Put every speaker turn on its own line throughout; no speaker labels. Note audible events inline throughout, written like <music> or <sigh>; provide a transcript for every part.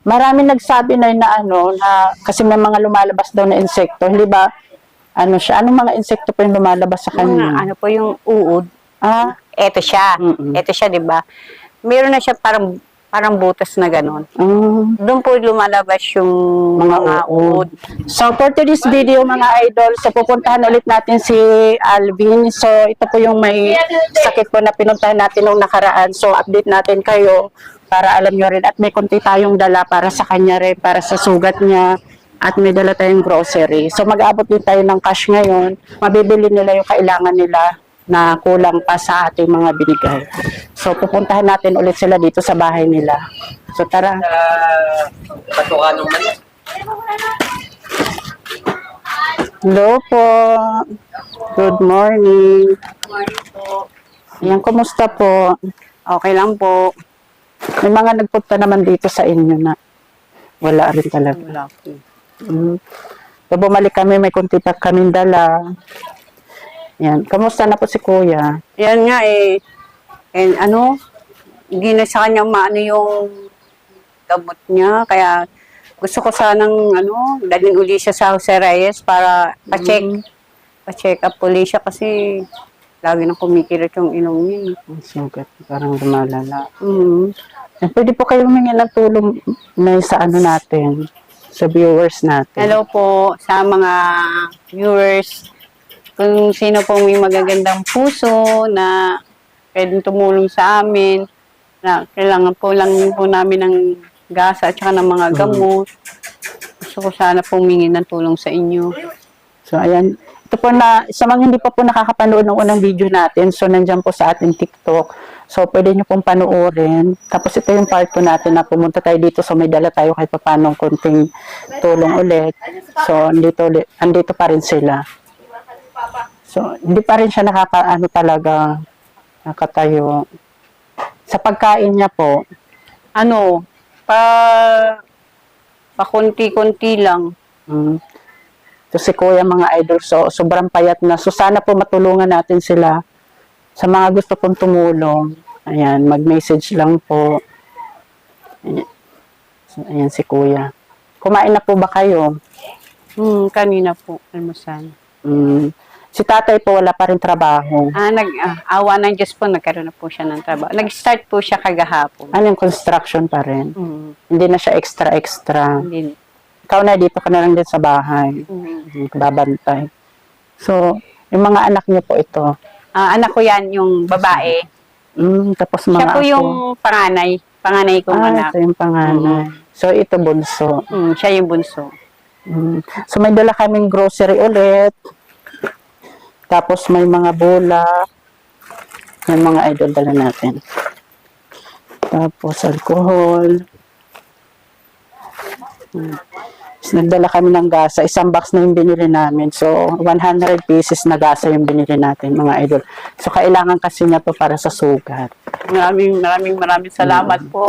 Marami nagsabi na na ano, na kasi may mga lumalabas daw na insekto. Hindi ba, ano siya, anong mga insekto pa yung lumalabas sa
Mga
kanya?
ano po yung uod.
Ah,
Eto siya.
Mm-mm.
Eto siya, di ba? Meron na siya parang parang butas na ganon.
mm.
Doon po lumalabas yung
Mga
mga,
uod.
uod.
So, for today's video, mga idol, so pupuntahan ulit natin si Alvin. So, ito po yung may sakit po na pinuntahan natin nung nakaraan. So, update natin kayo para alam nyo rin. At may konti tayong dala para sa kanya rin, para sa sugat niya. At may dala tayong grocery. So, mag-aabot din tayo ng cash ngayon. Mabibili nila yung kailangan nila na kulang pa sa ating mga binigay. So, pupuntahan natin ulit sila dito sa bahay nila. So, tara.
Mali.
Hello po. Good morning. Ayan, kumusta po?
Okay lang po.
May mga nagpunta naman dito sa inyo na wala rin talaga.
Wala po.
Mm. So, bumalik kami, may kunti pa kaming dala. Yan. Kamusta na po si Kuya?
Yan nga eh. And ano, hindi na sa kanya maano yung gamot niya. Kaya gusto ko sanang ano, dalhin uli siya sa Jose Reyes para pa-check. Pa-check up uli siya kasi lagi nang kumikirit yung ilong niya. eh.
Ang sugat, parang lumalala.
Mm.
Yan, pwede po kayo humingi ng tulong na sa ano natin, sa viewers natin.
Hello po sa mga viewers. Kung sino po may magagandang puso na pwedeng tumulong sa amin, na kailangan po lang po namin ng gasa at saka ng mga gamot. Gusto ko sana po humingi ng tulong sa inyo.
So, ayan. Ito po na, sa mga hindi pa po nakakapanood ng unang video natin, so nandyan po sa ating TikTok. So, pwede nyo pong panoorin. Tapos ito yung part 2 natin na pumunta tayo dito. So, may dala tayo kahit paano konting tulong ulit. So, andito, andito pa rin sila. So, hindi pa rin siya nakakaano talaga, nakatayo. Sa pagkain niya po,
Ano, pa pa konti-konti lang.
Mm. Si Kuya mga idol, so sobrang payat na. So sana po matulungan natin sila sa mga gusto pong tumulong. Ayan, mag-message lang po. Ayan. So, ayan si Kuya. Kumain na po ba kayo?
Hmm, kanina po, almusal.
Mm. Si tatay po wala pa rin trabaho.
Ah, nag, ah, awa ng Diyos po, nagkaroon na po siya ng trabaho. Nag-start po siya kagahapon.
Ano yung construction pa rin?
Hmm,
Hindi na siya extra-extra.
hindi.
Ikaw na, dito ka na lang din sa bahay.
Hmm.
Babantay. So, yung mga anak niyo po ito.
Ah, anak ko yan, yung babae.
Mm, tapos mga
Siya po
apo.
yung panganay. Panganay kong
Ah,
anak.
ito yung panganay. So, ito bunso.
Hmm, siya yung bunso.
Mm. So, may dala kaming grocery ulit. Tapos, may mga bola. May mga idol dala natin. Tapos, alcohol. Mm. Tapos, nagdala kami ng gasa. Isang box na yung binili namin. So, 100 pieces na gasa yung binili natin, mga idol. So, kailangan kasi niya to para sa sugat.
Maraming, maraming, maraming salamat po.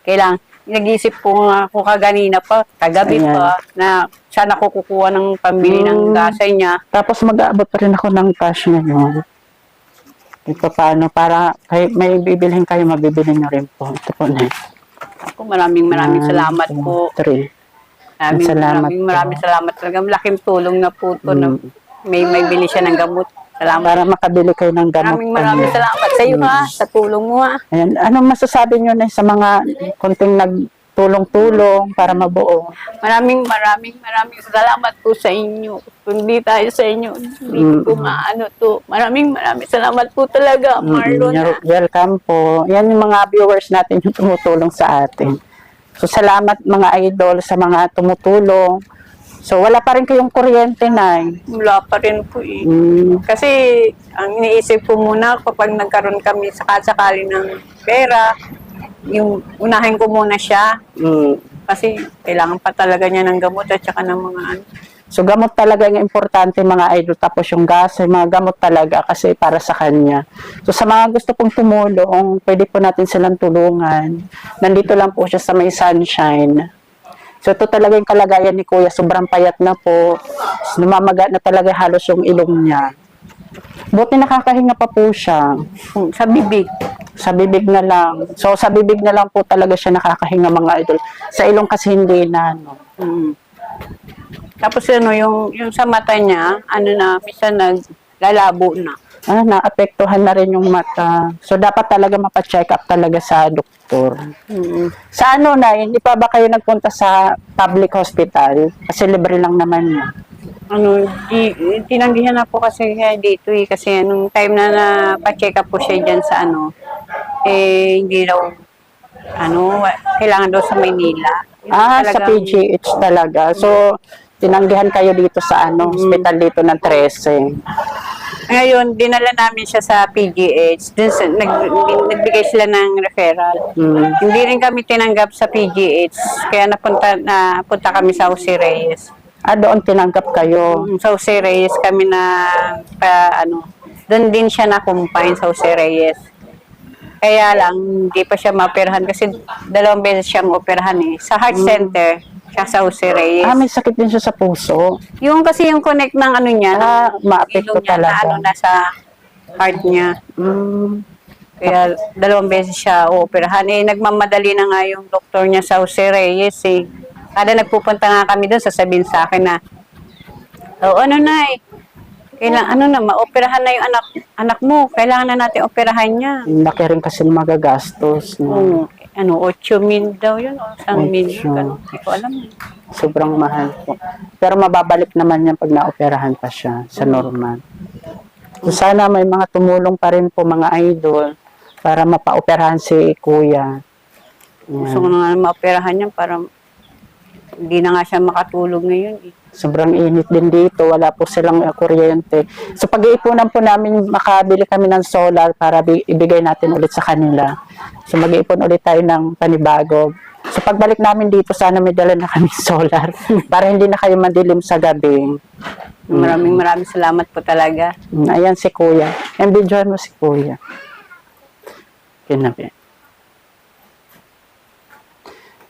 Kailang, nag-isip po nga ako kaganina pa, kagabi
Ayan.
pa, na sana ko kukuha ng pambili ng
Mm.
gasay niya.
Tapos mag-aabot pa rin ako ng cash ngayon. Ito paano, para kay, may bibilhin kayo, mabibili nyo rin po. Ito po na.
Ako, maraming maraming salamat
two,
po.
Three.
Maraming,
Salamat
maraming,
po.
maraming salamat talaga. Malaking tulong na po to na
Mm.
may may bili siya ng gamot. Salamat.
Para makabili kayo ng gamot.
Maraming maraming
po.
salamat sa iyo ha, sa tulong mo ha.
Ayan. Anong masasabi nyo na sa mga konting nagtulong-tulong para mabuo?
Maraming maraming maraming salamat po sa inyo. Kung di tayo sa inyo, hindi
Mm.
ko maano to. Maraming maraming salamat po talaga, Marlon.
Mm, you're welcome po. Yan yung mga viewers natin yung tumutulong sa atin. So, salamat mga idol sa mga tumutulong. So, wala pa rin kayong kuryente na.
Wala pa rin po eh.
Mm,
Kasi ang iniisip ko muna kapag nagkaroon kami sakasakali ng pera, yung unahin ko muna siya
mm.
kasi kailangan pa talaga niya ng gamot at saka ng mga ano.
So gamot talaga yung importante mga idol tapos yung gas ay mga gamot talaga kasi para sa kanya. So sa mga gusto pong tumulong, pwede po natin silang tulungan. Nandito lang po siya sa may sunshine. So ito talaga yung kalagayan ni Kuya, sobrang payat na po. Namamaga na talaga halos yung ilong niya. Buti nakakahinga pa po siya.
Sa bibig.
Sa bibig na lang. So, sa bibig na lang po talaga siya nakakahinga mga idol. Sa ilong kasi hindi na, no.
Mm. Tapos ano, yung, yung sa mata niya, ano na, minsan naglalabo na.
Ah, naapektuhan na rin yung mata. So, dapat talaga mapacheck up talaga sa doktor.
Mm.
Sa ano na, hindi pa ba kayo nagpunta sa public hospital? Kasi libre lang naman yun.
Ano, di, tinanggihan na po kasi kaya dito eh. Kasi anong time na na-check up po siya dyan sa ano, eh, hindi daw, ano, kailangan daw sa Maynila. Yun
Ah, sa
talagang-
PGH talaga. So, tinanggihan kayo dito sa ano, hospital dito ng 13.
Ngayon, dinala namin siya sa PGH. Dun sa, nag, nagbigay sila ng referral.
Hmm.
Hindi rin kami tinanggap sa PGH. Kaya napunta, napunta kami sa Jose Reyes.
Ah, doon tinanggap kayo.
Sa Jose Reyes kami na, pa, ano, doon din siya na-confine sa Jose Reyes. Kaya lang, hindi pa siya maoperahan kasi dalawang beses siyang operahan eh. Sa heart center, siya sa Jose Reyes.
Ah, may sakit din siya sa puso.
Yung kasi yung connect ng ano niya,
Ah, maapekto
niya
talaga.
Na, ano, nasa heart niya.
Mm.
Kaya dalawang beses siya ooperahan. Eh, nagmamadali na nga yung doktor niya sa Jose Reyes eh. Kada nagpupunta nga kami doon, sasabihin sa akin na, oh, ano na eh, kailangan, ano na, maoperahan na yung anak, anak mo. Kailangan na natin operahan niya.
Laki rin kasi ng magagastos. No?
Oh, ano, 8 mil daw yun, o 1 mil,
Ocho.
ganun. Hindi ko alam.
Sobrang mahal po. Pero mababalik naman yan pag naoperahan pa siya sa normal. So, sana may mga tumulong pa rin po mga idol para mapaoperahan si kuya.
Gusto ko na nga maoperahan niya para hindi na nga siya makatulog ngayon eh.
Sobrang init din dito. Wala po silang uh, kuryente. So pag-iipunan po namin, makabili kami ng solar para bi- ibigay natin ulit sa kanila. So mag-iipon ulit tayo ng panibago. So pagbalik namin dito, sana may dala na kami <laughs> solar para hindi na kayo madilim sa gabi.
Maraming maraming salamat po talaga.
Mm, Ayan si Kuya. Enjoy mo si Kuya. Kinabi.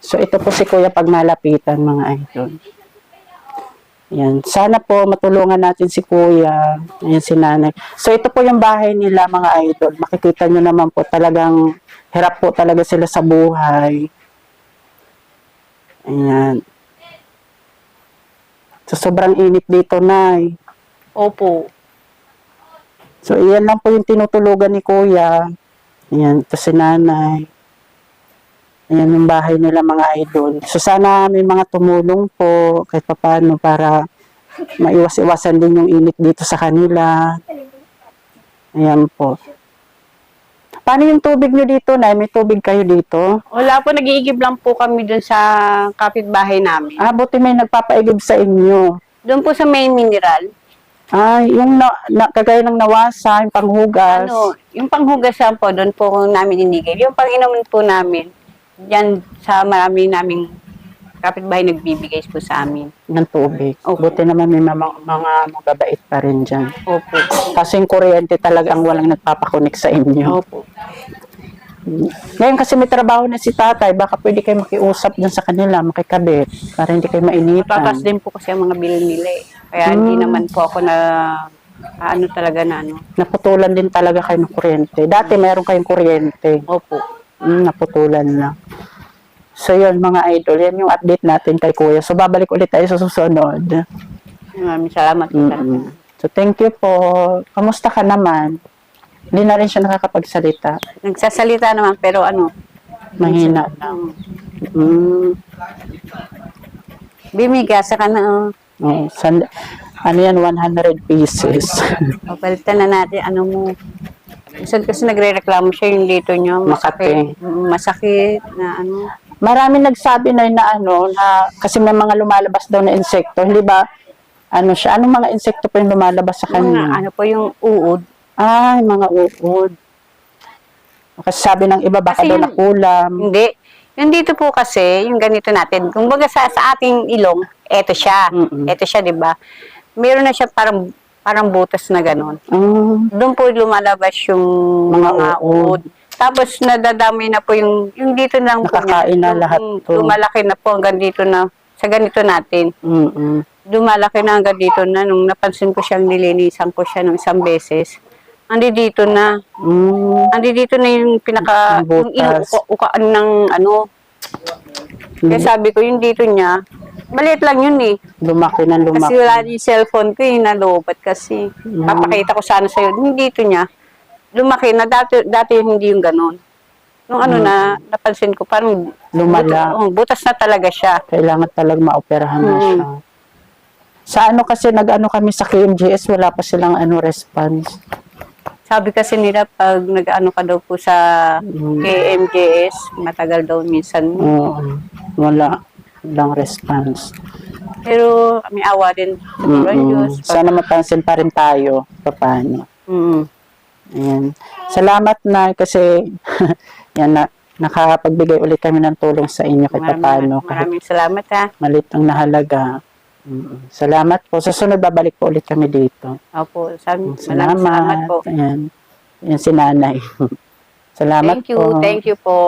So ito po si Kuya pag malapitan mga idol. Yan. Sana po matulungan natin si Kuya. Ayan si Nanay. So ito po yung bahay nila mga idol. Makikita nyo naman po talagang hirap po talaga sila sa buhay. Ayan. So sobrang init dito, Nay.
Opo.
So, iyan lang po yung tinutulugan ni Kuya. Ayan, ito si Nanay. Ayan yung bahay nila mga idol. So, sana may mga tumulong po kahit paano para maiwas-iwasan din yung init dito sa kanila. Ayan po. Paano yung tubig nyo dito, Nay? May tubig kayo dito?
Wala po, nag-iigib lang po kami dun sa kapitbahay namin.
Ah, buti may nagpapaigib sa inyo.
Doon po sa main mineral,
Ah, yung na, na, kagaya ng nawasa, yung panghugas.
ano, yung panghugasan po, doon po namin inigib. Yung pang-inumin po namin, yan sa marami naming kapitbahay nagbibigay po sa amin.
ng tubig.
Opo.
Buti naman may mga, mga magabait pa rin dyan.
Opo.
Kasi yung kuryente talaga ang walang nagpapakunik sa inyo.
Opo.
Ngayon kasi may trabaho na si tatay, baka pwede kayo makiusap dyan sa kanila, makikabit, para hindi kayo mainitan.
Tatas din po kasi ang mga bill nila eh. Kaya hindi
Hmm.
naman po ako na, ano talaga na ano.
Naputulan din talaga kayo ng kuryente. Dati meron kayong kuryente.
Opo.
Mm, naputulan lang. So yun mga idol, yan yung update natin kay Kuya. So babalik ulit tayo sa susunod.
Maraming salamat.
Mm-mm. So thank you po. Kamusta ka naman? Hindi na rin siya nakakapagsalita.
Nagsasalita naman pero ano,
Mahina. Mm.
bimiga sa ka na, oh.
Oo, san, ano yan, 100 pieces.
O, palitan na natin, ano mo. Minsan kasi nagre-reklamo siya yung dito niya. Masakit. Masakit na ano.
Marami nagsabi na na ano, na kasi may mga lumalabas daw na insekto. Hindi ba, ano siya, anong mga insekto pa yung lumalabas sa
Mga,
kanya?
ano po yung uod.
Ay, mga uod. Kasi sabi ng iba, baka
Kasi
daw
yun-
nakulam.
Hindi. Yung dito po kasi, yung ganito natin. Kung baga sa, sa ating ilong, eto siya.
Mm-mm.
Eto siya, di ba? Meron na siya parang parang butas na ganon.
Mm,
Doon po lumalabas yung
Mga
mga,
uod.
Tapos nadadami na po yung, yung dito lang po
Nakakain na lahat to.
Lumalaki na po hanggang dito na, sa ganito natin.
mm,
Lumalaki na hanggang dito na, nung napansin ko siyang nilinisan ko siya ng isang beses, Andi dito na.
Mm,
Andi dito na yung pinaka, yung inuukaan ng ano. Kaya sabi ko, yung dito niya, maliit lang yun eh.
lumaki na lumaki.
Kasi wala yung cellphone ko, yung nalobat kasi. Papakita ko sana sa'yo. Yung dito niya, lumaki na. Dati, dati hindi yung ganon. Nung ano na, napansin ko, parang
Lumala.
Butas, oh, butas na talaga siya.
Kailangan talaga maoperahan na
Mm.
siya. Sa ano kasi nag-ano kami sa KMJS, wala pa silang ano response.
Sabi kasi nila, pag nag-ano ka daw po sa
Mm.
KMJS, matagal daw minsan.
Oo. wala. Walang response.
Pero may awa din mm. Pag,
Sana mapansin pa rin tayo. Paano?
mm,
Ayan. Salamat na kasi <laughs> yan na nakapagbigay ulit kami ng tulong sa inyo kahit
maraming,
paano. Kahit
maraming salamat ha.
malit ang nahalaga. Mm. Salamat po. Sa sunod, babalik po ulit kami dito.
Opo, sabi,
Mm, Salamat.
salamat po.
Ayan. Yan si nanay. <laughs> Salamat
Thank you,
po.
thank you po.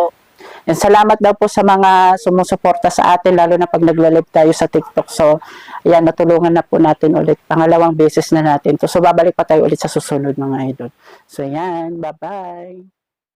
Yan, salamat daw po sa mga sumusuporta sa atin, lalo na pag nagla-live tayo sa TikTok. So, ayan, natulungan na po natin ulit. Pangalawang beses na natin. So, babalik pa tayo ulit sa susunod mga idol. So, yan. Bye-bye.